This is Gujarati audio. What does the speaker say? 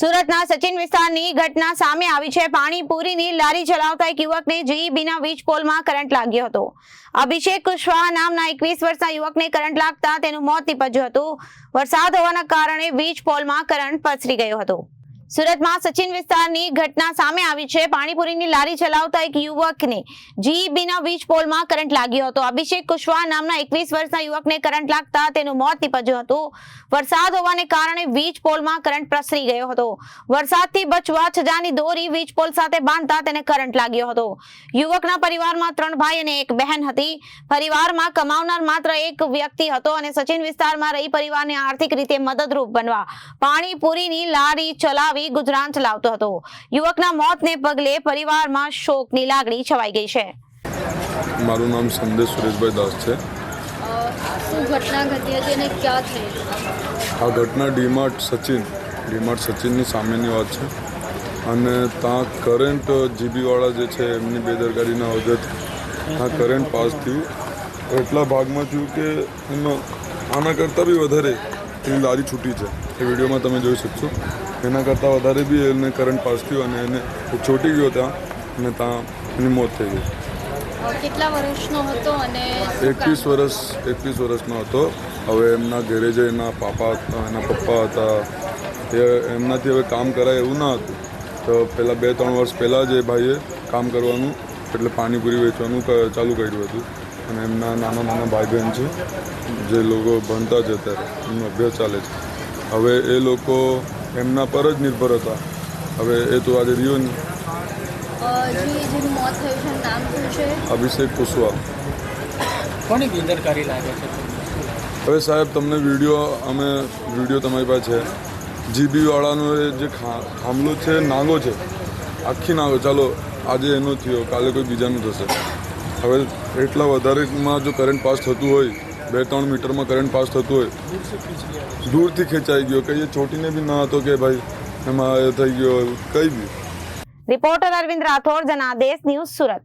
સુરતના સચિન વિસ્તારની ઘટના સામે આવી છે. પાણીપુરીની લારી ચલાવતા એક યુવકને જીઈબીના વીજ પોલમાં કરંટ લાગ્યો હતો. અભિષેક કુશવાહા નામના એકવીસ વર્ષના યુવકને કરંટ લાગતા તેનું મોત નીપજ્યું હતું. વરસાદ હોવાના કારણે વીજ પોલમાં કરંટ પસરી ગયો હતો. સુરતમાં સચિન વિસ્તારની ઘટના સામે આવી છે. પાણીપુરીની લારી ચલાવતા એક યુવકને જીઈબીના વીજ પોલમાં કરંટ લાગ્યો હતો. અભિષેક કુશવાહ નામના એકવીસ વર્ષના યુવકને કરંટ લાગતા તેનું મોત નીપજ્યું હતું. વરસાદ હોવાને કારણે વીજ પોલમાં કરંટ પ્રસરી ગયો હતો. વરસાદથી બચવા છજાની દોરી વીજ પોલ સાથે બાંધતા તેને કરંટ લાગ્યો હતો. યુવકના પરિવારમાં ત્રણ ભાઈ અને એક બહેન હતી. પરિવારમાં કમાવનાર માત્ર એક વ્યક્તિ હતો અને સચિન વિસ્તારમાં રહી પરિવારને આર્થિક રીતે મદદરૂપ બનવા પાણીપુરીની લારી ચલાવી ગુજરાન ચલાવતો હતો. યુવકના મોતને પગલે પરિવારમાં શોકની લાગણી છવાઈ ગઈ છે. મારું નામ સંદેશ સુરેશભાઈ દાસ છે. શું ઘટના ઘટી હતી અને ક્યાં થઈ? આ ઘટના ડીમાર્ટ સચિન ડીમાર્ટ સચિનની સામેની વાત છે. અને ત્યાં કરંટ જીબીવાળા જે છે એમની બેદરકારીના વજહથી ત્યાં કરંટ પાસ થયું. એટલા ભાગમાં થયું કે એમાં આના કરતાં બી વધારે એની લારી છૂટી છે. એ વિડીયોમાં તમે જોઈ શકશો. એના કરતાં વધારે બી એને કરંટ પાસ થયું અને એને ચોટી ગયો ત્યાં અને ત્યાં એની મોત થઈ ગઈ. કેટલા વર્ષનો હતો અને એકવીસ વર્ષ એકવીસ વર્ષનો હતો. હવે એમના ઘરે જે એના પાપા હતા એના પપ્પા હતા. એ એમનાથી હવે કામ કરાય એવું ના હતું. તો પહેલાં બે ત્રણ વર્ષ પહેલાં જ એ ભાઈએ કામ કરવાનું એટલે પાણીપુરી વેચવાનું ચાલુ કર્યું હતું. અને એમના નાના નાના ભાઈ બહેન છે જે લોકો ભણતા જ અત્યારે એમનો અભ્યાસ ચાલે છે. હવે એ લોકો એમના પર જ નિર્ભર હતા. હવે એ તો આજે રહ્યો નહીં. અ, જે જેનું મોત થયું છે એનું નામ શું છે? અભિષેક કુશવા કોની બેદરકારી લાગે છે? હવે સાહેબ તમને વીડિયો અમે વીડિયો તમારી પાસે છે. જીબીવાળાનો એ જે ખા થાંભલો છે નાગો છે આખી નાગો. ચાલો આજે એનો થયો કાલે કોઈ બીજાનું થશે. હવે એટલા વધારેમાં જો કરંટ પાસ થતું હોય બે ત્રણ મીટરમાં કરંટ પાસ થતું હોય. દૂરથી ખેંચાઈ ગયો. કઈ ચોટીને બી ના હતો કે ભાઈ એમાં થઈ ગયો, કઈ બી. Reporter Arvind Rathod, Janadesh news Surat.